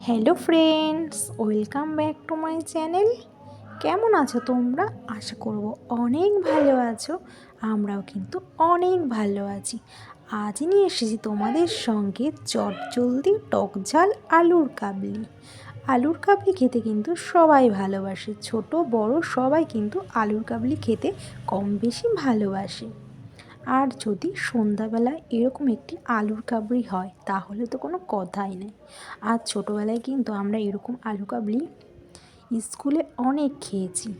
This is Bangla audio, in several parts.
Hello friends welcome back to my channel কেমন আছো তোমরা? আশা করব অনেক ভালো আছো। আমরাও কিন্তু অনেক ভালো আছি। আজ নিয়ে এসেছি তোমাদের সঙ্গে চটজলদি টক ঝাল আলুর কাবলি। আলুর কাবলি খেতে কিন্তু সবাই ভালোবাসে। ছোট, বড় সবাই কিন্তু আলুর কাবলি খেতে কম বেশি ভালোবাসে। আর যদি সন্ধ্যাবেলায় এরকম একটি আলুর কাবলি হয়, তাহলে তো কোনো কথাই নেই। আর ছোটোবেলায় কিন্তু আমরা এরকম আলু কাবলি স্কুলে অনেক খেয়েছি।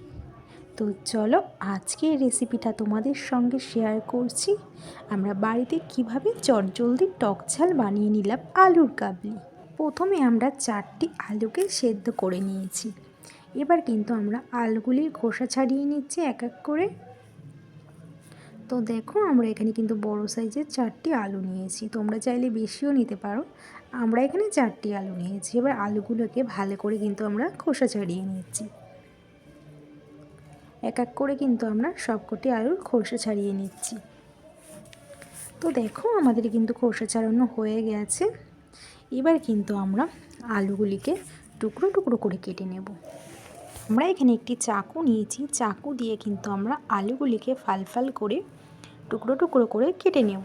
তো চলো আজকে রেসিপিটা তোমাদের সঙ্গে শেয়ার করছি। আমরা বাড়িতে কীভাবে চটজলদি টক ঝাল বানিয়ে নিলাম আলুর কাবলি। প্রথমে আমরা চারটি আলুকে সেদ্ধ করে নিয়েছি। এবার কিন্তু আমরা আলুগুলির খোসা ছাড়িয়ে নিচ্ছি এক এক করে। তো দেখো, আমরা এখানে কিন্তু বড় সাইজের চারটি আলু নিয়েছি। তোমরা চাইলে বেশিও নিতে পারো। আমরা এখানে চারটি আলু নিয়েছি। এবার আলুগুলোকে ভালো করে কিন্তু আমরা খোসা ছাড়িয়ে নিচ্ছি। এক এক করে কিন্তু আমরা সবকটি আলুর খোসা ছাড়িয়ে নিচ্ছি। তো দেখো, আমাদের কিন্তু খোসা ছাড়ানো হয়ে গেছে। এবার কিন্তু আমরা আলুগুলিকে টুকরো টুকরো করে কেটে নেব। আমরা এখানে একটি চাকু নিয়েছি। চাকু দিয়ে কিন্তু আমরা আলুগুলিকে ফাল ফাল করে টুকরো টুকরো করে কেটে নেব।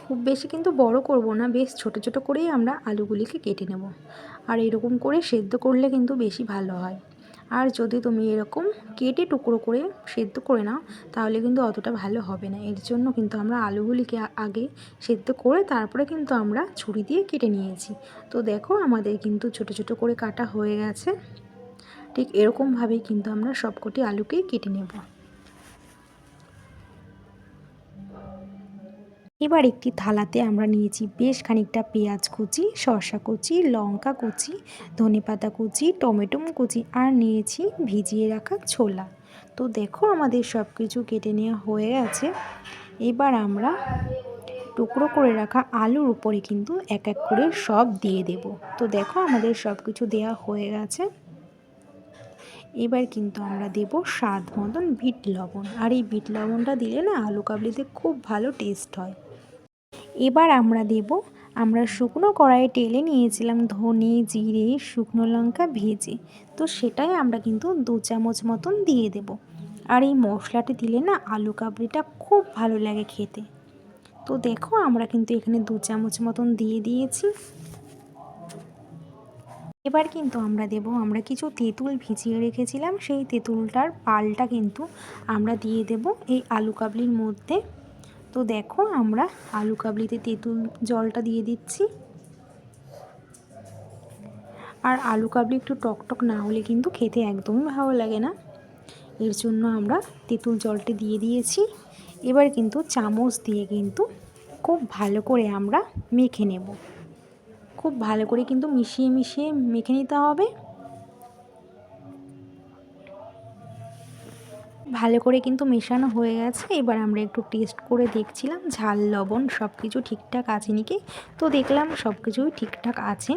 খুব বেশি কিন্তু বড় করব না, বেশ ছোট ছোট করেই আমরা আলুগুলিকে কেটে নেব। আর এরকম করে সেদ্ধ করলে কিন্তু বেশি ভালো হয়। আর যদি তুমি এরকম কেটে টুকরো করে সেদ্ধ করে নাও, তাহলে কিন্তু অতটা ভালো হবে না। এর জন্য কিন্তু আমরা আলুগুলিকে আগে সেদ্ধ করে তারপরে কিন্তু আমরা ছুরি দিয়ে কেটে নিয়েছি। তো দেখো আমাদের কিন্তু ছোট ছোট করে কাটা হয়ে গেছে। ঠিক এরকমভাবেই কিন্তু আমরা সবকটি আলুকেই কেটে নেব। এবার একটি থালাতে আমরা নিয়েছি বেশ খানিকটা পেঁয়াজ কুচি শসা কুচি, লঙ্কা কুচি, ধনেপাতা কুচি, টমেটো কুচি আর নিয়েছি ভিজিয়ে রাখা ছোলা। তো দেখো আমাদের সব কিছু কেটে নেওয়া হয়ে গেছে। এবার আমরা টুকরো করে রাখা আলুর উপরে কিন্তু এক এক করে সব দিয়ে দেব। তো দেখো আমাদের সব কিছু দেওয়া হয়ে গেছে। এবার কিন্তু আমরা দেব স্বাদ মতন বিট লবণ। আর এই বিট লবণটা দিলে না আলু কাবলিতে খুব ভালো টেস্ট হয়। এবার আমরা দেব, আমরা শুকনো কড়াইয়ে টেলে নিয়েছিলাম ধনে, জিরে, শুকনো লঙ্কা ভেজে। তো সেটাই আমরা কিন্তু দু চামচ মতন দিয়ে দেব। আর এই মশলাটি দিলে না আলু কাবলিটা খুব ভালো লাগে খেতে। তো দেখো আমরা কিন্তু এখানে দু চামচ মতন দিয়ে দিয়েছি। এবার কিন্তু আমরা দেব, আমরা কিছু তেঁতুল ভিজিয়ে রেখেছিলাম, সেই তেঁতুলটার পালটা কিন্তু আমরা দিয়ে দেব এই আলু কাবলির মধ্যে। তো দেখো আমরা আলু কাবলিতে তেঁতুল জলটা দিয়ে দিচ্ছি। আর আলু কাবলি একটু টকটক না হলে কিন্তু খেতে একদমই ভালো লাগে না। এর জন্য আমরা তেঁতুল জলটি দিয়ে দিয়েছি। এবার কিন্তু চামচ দিয়ে কিন্তু খুব ভালো করে আমরা মেখে নেব। খুব ভালো করে কিন্তু মিশিয়ে মিশিয়ে মেখে নিতে হবে। ভালো করে কিন্তু মেশানো হয়ে গেছে। এবার আমরা একটু টেস্ট করে দেখছিলাম। ঝাল, লবণ সব কিছু ঠিকঠাক আছে নাকি? তো দেখলাম সব কিছুই ঠিকঠাক আছে।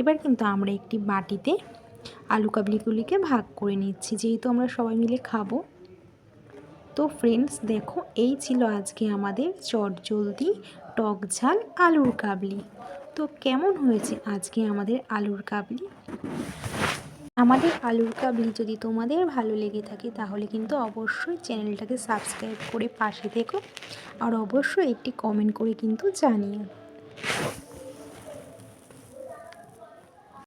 এবার কিন্তু আমরা একটি বাটিতে আলু কাবলিগুলিকে ভাগ করে নিচ্ছি। যেহেতু আমরা সবাই মিলে খাব। তো ফ্রেন্ডস দেখো, এই ছিল আজকে আমাদের চটজলদি টক ঝাল আলুর কাবলি। তো কেমন হয়েছে আজকে আমাদের আলুর কাবলি? আমাদের আলুর কাবলি যদি তোমাদের ভালো লেগে থাকে তাহলে কিন্তু অবশ্যই চ্যানেলটাকে সাবস্ক্রাইব করে পাশে থেকো আর অবশ্যই একটি কমেন্ট করে কিন্তু জানিও।